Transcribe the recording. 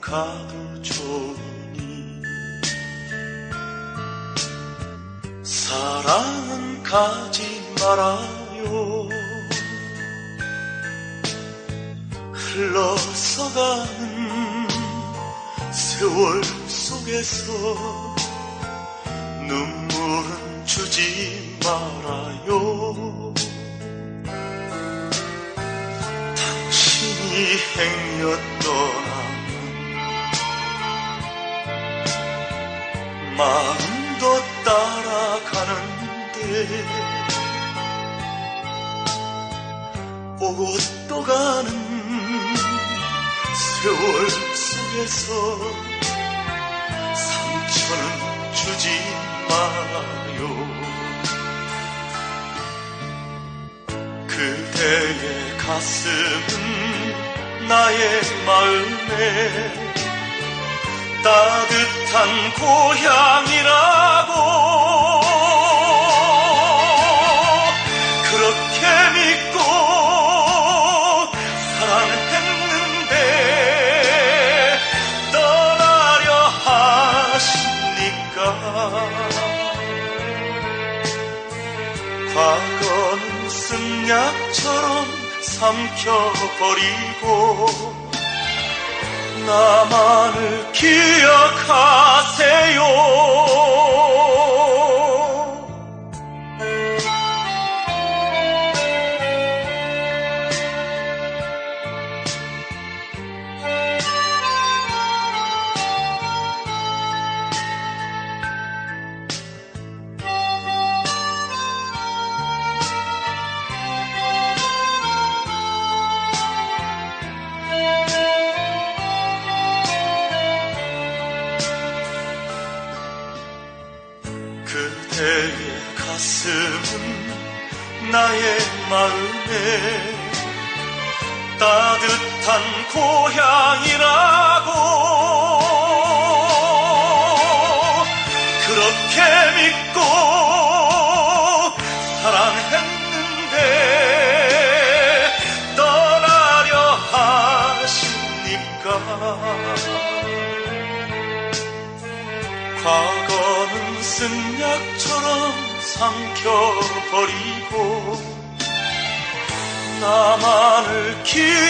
가르쳐니 사랑은 가지 말아요. 흘러서 가는 세월 속에서 눈물은 주지 말아요 이 행여떠나면 마음도 따라가는데 오고 또 가는 세월 속에서 상처는 주지 말아요. 그대의 가슴은 나의 마음에 따뜻한 고향이라고. 그렇게 믿고 사랑했는데 떠나려 하십니까? 과거는 쓴 약처럼 삼켜버리고 나만을 기억하세요. 그대의 가슴은 나의 마음에 따뜻한 고향이라고 하십니까 과거는 쓴 약처럼 삼켜버리고 나만을 기억하세요